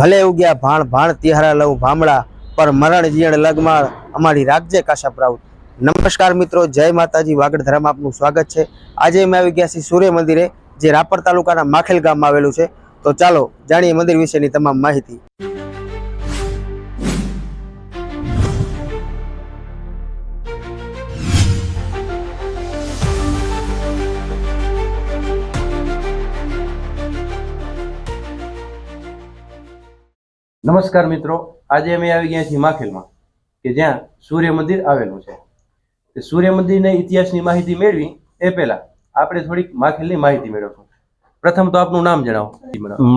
ભલે ઉગ્યા ભાણ ભાણ તિહારા લઉં ભામડા પર મરણ જીણ લગમાળ અમારી રાખજે કાશા પ્રાઉડ. નમસ્કાર મિત્રો, જય માતાજી વાગડધરામાં આપનું સ્વાગત છે. આજે અમે આવી ગયા છીએ સૂર્ય મંદિરે, જે રાપર તાલુકાના માખેલ ગામમાં આવેલું છે. તો ચાલો જાણીએ મંદિર વિશેની તમામ માહિતી. નમસ્કાર મિત્રો. આજે અમે આવી ગયા છીએ માખેલમાં કે જ્યાં સૂર્ય મંદિર આવેલું છે. તે સૂર્ય મંદિરના ઇતિહાસની માહિતી મેળવી એ પહેલા આપણે થોડીક માખેલની માહિતી મેળવશું. પ્રથમ તો આપનું નામ જણાવો.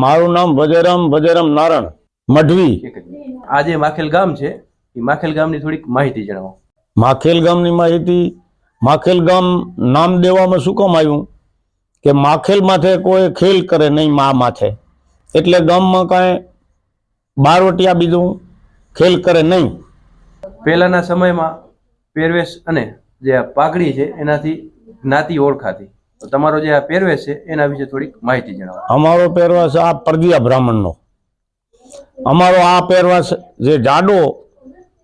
મારું નામ વજેરામ વજેરામ નારણ મઢવી. એક જ મિનિટ. આ જે માખેલ ગામ છે. એ માખેલ ગામની થોડીક માહિતી જણાવો. માખેલ ગામની માહિતી માખેલ ગામ નામ દેવામાં શું કામ આવ્યું? કે માખેલ માથે કોઈ ખેલ કરે નહીં મા માથે. એટલે ગામમાં કાંઈ બારવટિયા બીજું ખેલ કરે નહીં. પહેલાના સમયમાં પહેરવેશ અને જે આ પાઘડી છે એનાથી જ્ઞાતિ ઓળખાતી. તો તમારો જે આ પહેરવેશ છે એના વિશે થોડીક માહિતી જણાવો. અમારો પહેરવાશ આ પરદિયા બ્રાહ્મણનો. અમારો આ પહેરવાશ જે જાડો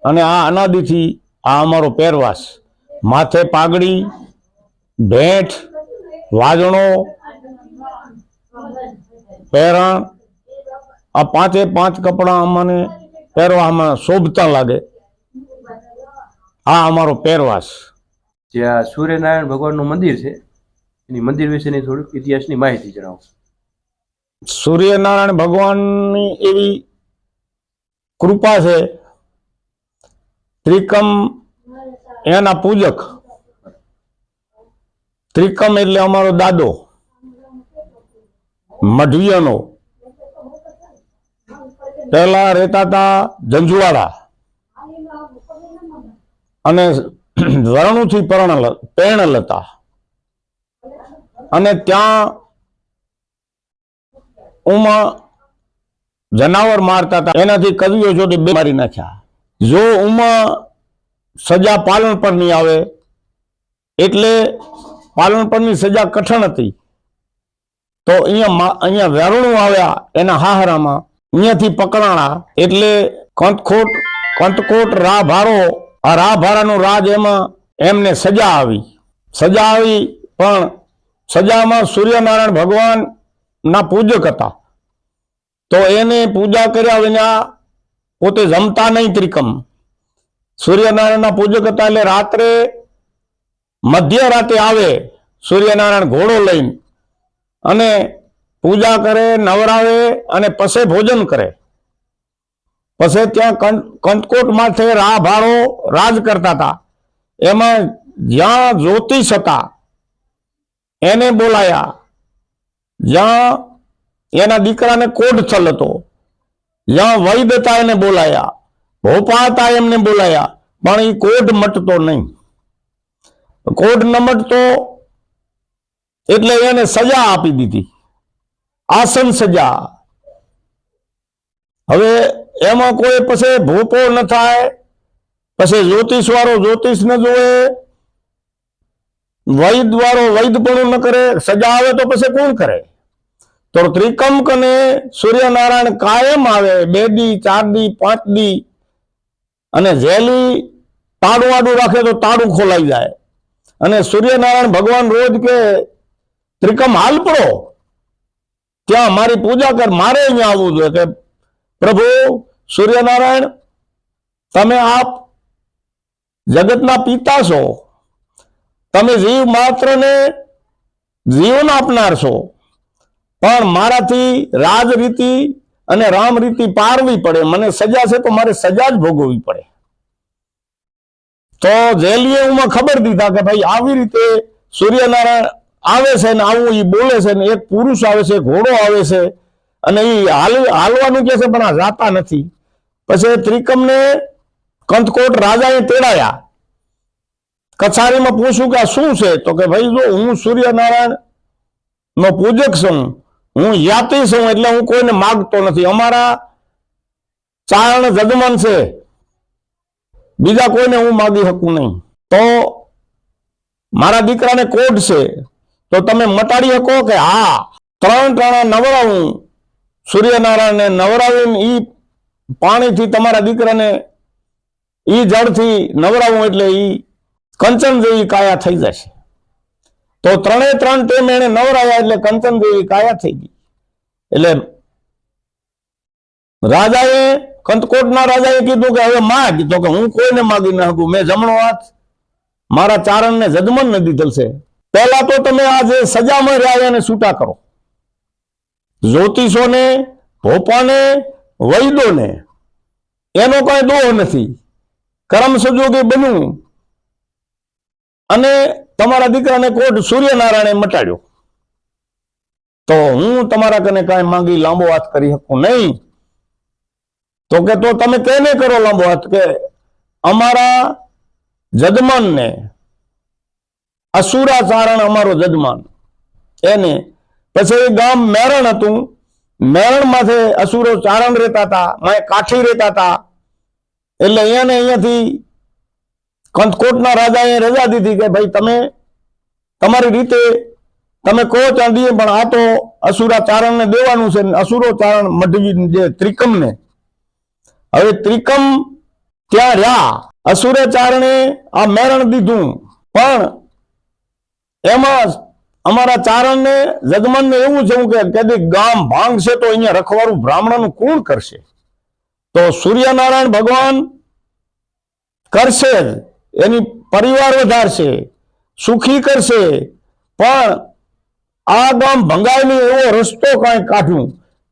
અને આ અનાદિથી આ અમારો પહેરવાશ. માથે પાઘડી ભેંટ વાજણો પહેરણ આ પાંચે પાંચ કપડાં અમને પહેરવામાં શોભતા લાગે. આ અમારો પહેરવાશ જે આ સૂર્યનારાયણ ભગવાનનું મંદિર છે એની મંદિર વિશેની થોડીક ઇતિહાસની માહિતી જણાવો. સૂર્યનારાયણ ભગવાનની એવી કૃપા છે ત્રિકમ એના પૂજક. ત્રિકમ એટલે અમારો દાદો મઢવિયાનો પહેલા રહેતા હતા ઝંઝુવાડા અને વરણુથી પરણલ પેણલ લતા અને ત્યાં ઉમા જનાવર મારતા હતા. એનાથી કવિઓ જોડે બે મારી નાખ્યા. જો ઉમા સજા પાલન પર નહીં આવે, એટલે પાલન પરની સજા કઠણ હતી, તો અહીંયા અહીંયા વેરણું આવ્યા એના હાહરામાં. અહીંયાથી પકડાણા એટલે કંતખોટ કંતકોટ રા ભારો. આ રા ભાડાનું રાજ એમાં એમને સજા આવી. સજા આવી પણ સજામાં સૂર્યનારાયણ ભગવાન ના પૂજક હતા. તો એને પૂજા કર્યા વિના પોતે જમતા નહીં ત્રિકમ. સૂર્યનારાયણના પૂજક હતા એટલે રાત્રે મધ્ય રાતે આવે સૂર્યનારાયણ ઘોડો લઈને. અને પૂજા કરે, નવરાવે અને પસે ભોજન કરે. પછી ત્યાં કંટકોટ માથે રા ભારો રાજ કરતા હતા. એમાં જ્યાં જ્યોતિષ હતા, એને બોલાયા. જ્યાં એના દીકરાને કોડથલ હતો. જ્યાં વૈદ હતા એને બોલાયા ભોપા હતા એમને બોલાયા, પણ એ કોડ મટતો નહીં. કોડ ન મટતો એટલે એને સજા આપી દીધી. આસન સજા. હવે એમાં કોઈ પછી ભૂપો ન થાય, પછી જ્યોતિષ વાળો જ્યોતિષ ન જોવે વૈદ વાળો વૈદપણું ન કરે, સજા આવે તો પછી કોણ કરે? તો ત્રિકમ ને સૂર્યનારાયણ કાયમ આવે, બે દી, ચાર દી, પાંચ દી, અને જેલી તાળું આડું રાખે તો તાળું ખોલાઈ જાય. અને સૂર્યનારાયણ ભગવાન રોજ કે ત્રિકમ હાલ પડો ત્યાં મારી પૂજા કર, મારે અહીંયા આવવું જોઈએ કે પ્રભુ, સૂર્યનારાયણ, તમે આપ જગતના પિતા છો. તમે જીવ માત્રને જીવન આપનાર છો. પણ મારાથી રાજ રીતિ અને રામ રીતિ પારવી પડે. મને સજા છે તો મારે સજા જ ભોગવવી પડે. તો જેલીએ હું ખબર દીધા કે ભાઈ આવી રીતે સૂર્યનારાયણ આવે છે ને આવું એ બોલે છે ને એક પુરુષ આવે છે ઘોડો આવે છે અને એ હાલ, હાલવાનું કે છે પણ આ જાતા નથી. પછી ત્રિકમને કંથકોટ રાજાએ તેડાયા. કછારીમાં પૂછ્યું કે આ શું છે? તો કે ભાઈ જો હું સૂર્યનારાયણ નો પૂજક છું, હું યાતિ છું એટલે હું કોઈને માગતો નથી. અમારા ચારણ જગમન છે, બીજા કોઈને હું માગી શકું નહીં. તો મારા દીકરાને કોટ છે તો તમે મટાડી શકો કે હા, ત્રણ ટાણા નવરાવું સૂર્યનારાયણને નવરાવીને એ પાણીથી તમારા દીકરાને એ જળથી નવરાવું એટલે એ કંચન જેવી કાયા થઈ જશે. તો ત્રણે ત્રણ ટેમ એને નવરાયા એટલે કંચન જેવી કાયા થઈ ગઈ. એટલે રાજાએ કંતકોટના રાજાએ કીધું કે હવે માગ, તો કે હું કોઈને માગી ના શકું, મેં જમણો હાથ મારા ચારણને જજમન ન દીધેલ છે. પહેલા તો તમે આ જે સજામાં રહ્યા એને છૂટા કરો. જ્યોતિષોને, ભોપાને, વૈદોને, એનો કઈ દોહ નથી. કરમ સંજોગે બન્યું. અને તમારા દીકરાને કોટ સૂર્યનારાયણે મટાડ્યો. તો હું તમારા કને કાંઈ માંગી લાંબો હાથ કરી શકું નહીં. તો કે તો તમે કેને કરો લાંબો હાથ? કે અમારા જજમાનને અસુરાચારણ અમારો જજમાન. એને પછી ગામ મેરણ હતું. મેરણ માથે અસુરો ચારણ રહેતા હતા માય કાઠી રહેતા હતા. એટલે અહીંયાને અહીંયાથી કંથકોટના રાજાએ રજા દીધી કે ભાઈ તમે તમારી રીતે તમે કહો દઈએ પણ આ તો અસુરા ચારણને દેવાનું છે. અસુરો ચારણ મઢવી જે ત્રિકમને. હવે ત્રિકમ ત્યાં રહ્યા. અસુરે ચારણે આ મેરણ દીધું. પણ એમાં અમારા ચારણને ને એવું છે કે ગામ ભાંગશે તો અહીંયા રખવારું બ્રાહ્મણનું કોણ કરશે? તો સૂર્યનારાયણ ભગવાન કરશે એની પરિવાર વધારશે, સુખી કરશે. પણ આ ગામ ભંગાયેલું એવો રસ્તો કાંઈ કાઢ્યું.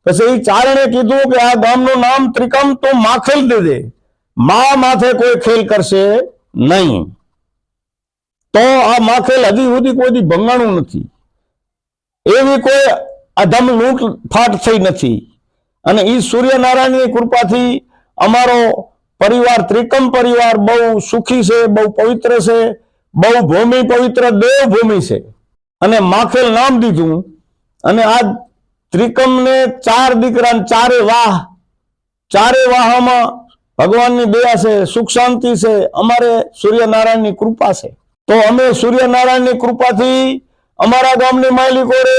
પછી એ ચારણે કીધું કે આ ગામનું નામ ત્રિકમ તો માખેલ દે દે મા માથે કોઈ ખેલ કરશે નહીં. તો આ માખેલ હજી સુધી કોઈ ભંગાણું નથી. એવી કોઈ અધમ લૂંટ ફાટ થઈ નથી. અને એ સૂર્યનારાયણની કૃપાથી અમારો પરિવાર, ત્રિકમ પરિવાર બહુ સુખી છે, બહુ પવિત્ર છે, બહુ ભૂમિ પવિત્ર દેવભૂમિ છે. અને માખેલ નામ દીધું. અને આ ત્રિકમને ચાર દીકરા ચારે વાહ, ચારે વાહમાં ભગવાનની દયા છે, સુખ શાંતિ છે, અમારે સૂર્યનારાયણની કૃપા છે. તો અમે સૂર્યનારાયણની કૃપાથી અમારા ગામની માલિકોએ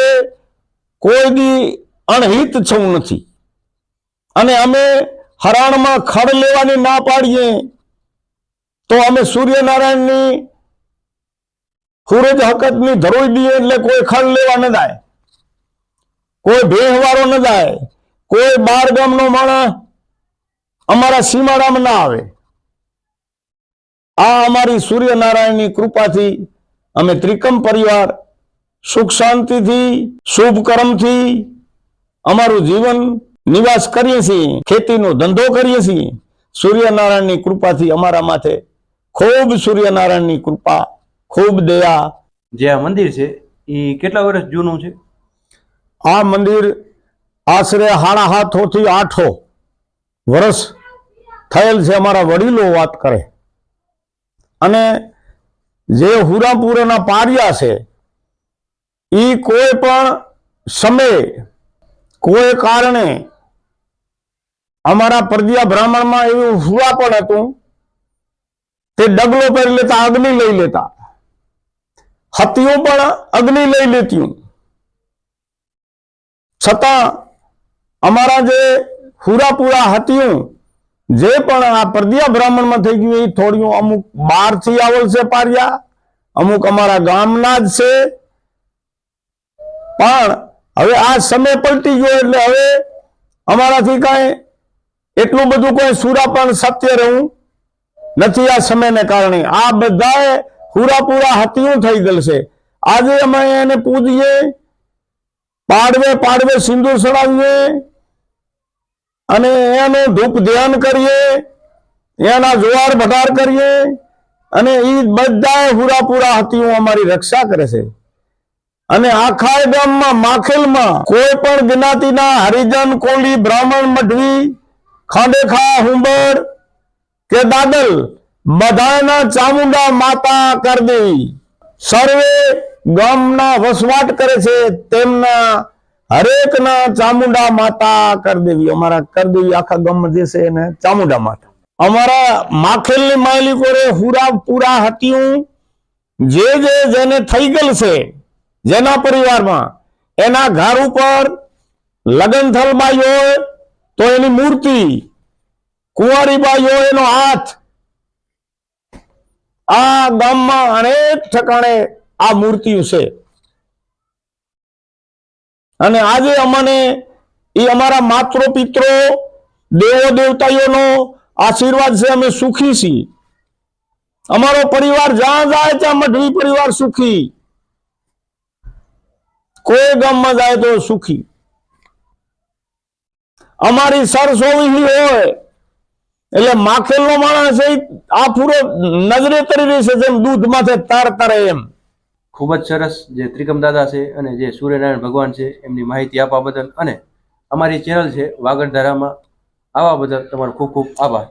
કોઈ દી અણહિત છવું નથી. અને અમે હરાણમાં ખડ લેવાની ના પાડીએ, તો અમે સૂર્યનારાયણની સૂરજ હકતની ધરોઈ દઈએ એટલે કોઈ ખડ લેવા ન જાય, કોઈ ભેહવારો ન જાય, કોઈ બાર ગામનો માણસ અમારા સીમાડામાં ના આવે. આ અમારી સૂર્યનારાયણની કૃપાથી અમે ત્રિકમ પરિવાર સુખ શાંતિથી શુભ કર્મથી અમારું જીવન નિવાસ કરીએ છીએ ખેતીનો ધંધો કરીએ છીએ. સૂર્યનારાયણની કૃપાથી અમારા માથે ખૂબ સૂર્યનારાયણની કૃપા ખૂબ દયા. જે આ મંદિર છે એ કેટલા વર્ષ જૂનું છે? આ મંદિર આશરે હાડા હાથોથી આઠો વર્ષ થયેલ છે અમારા વડીલો વાત કરે. અને જે હુરાપુરાના પારિયા છે એ કોઈ પણ સમયે, કોઈ કારણે અમારા પરદિયા બ્રાહ્મણમાં એવું હુવા પણ હતું, તે ડગલો પહેરી લેતા, અગ્નિ લઈ લેતા. હતીઓ પણ અગ્નિ લઈ લેતી છતાં અમારા જે હુરાપુરા હતીયું જે પણ આ પરદિયા બ્રાહ્મણમાં થઈ ગયું, એ થોડીયું અમુક બહારથી આવેલ છે પારિયા, અમુક અમારા ગામના જ છે. પણ હવે આ સમય પલટી ગયો એટલે હવે અમારાથી કાંઈ એટલું બધું કોઈ સુરાપણ સત્ય રહું નથી આ સમયને કારણે. આ બધાએ હુરાપુરા હતીયું થઈ ગયેલ છે. આજે અમે એને પૂજીએ, પાડવે પાડવે સિંદૂર ચડાવીએ અને એનું ધૂપ ધ્યાન કરીએ, એના જોવાર ભટાર કરીએ, અને એ બધા હુરાપુરા હતી અમારી રક્ષા કરે છે. અને આખા ગામમાં, માખેલમાં કોઈ પણ જ્ઞાતિના હરિજન, કોલી, બ્રાહ્મણ, મઢવી ખાંડેખા હુંબર કે દાદલ બધાના ચામુંડા માતા કરદેવી સર્વે ગામના વસવાટ કરે છે તેમના હરેકના ચામુંડા માતા કરદેવી અમારા કરદેવી આખા ગામમાં જે છે એને ચામુંડા માતા. અમારા માખેલની કોરે હુરા પૂરા હતીયું. જે જે જેને થઈ ગયેલ છે, જેના પરિવારમાં એના ઘર ઉપર લગન થલબાઈ હોય તો એની મૂર્તિ, કુંવારીબાઈ હોય એનો હાથ. આ ગામમાં અનેક ઠકાણે આ મૂર્તિઓ છે. અને આજે અમને એ અમારા માતૃ પિત્રો દેવો દેવતાઓનો આશીર્વાદ છે, અમે સુખી છીએ. અમારો પરિવાર જ્યાં જાય ત્યાં મઢવી પરિવાર સુખી. કોઈ ગામમાં જાય તો સુખી. અમારી સરસોવી હોય, એટલે માખેલનો માણસ એ આ પૂરો નજરે તરી રહી છે, જેમ દૂધ માથે તાર કરે એમ. ખૂબ જ સરસ જે ત્રિકમ દાદા છે અને જે સૂર્યનારાયણ ભગવાન છે, એમની માહિતી આપવા બદલ અને અમારી ચેનલ છે વાગડ ધારામાં આવવા બદલ તમારો ખૂબ ખૂબ આભાર.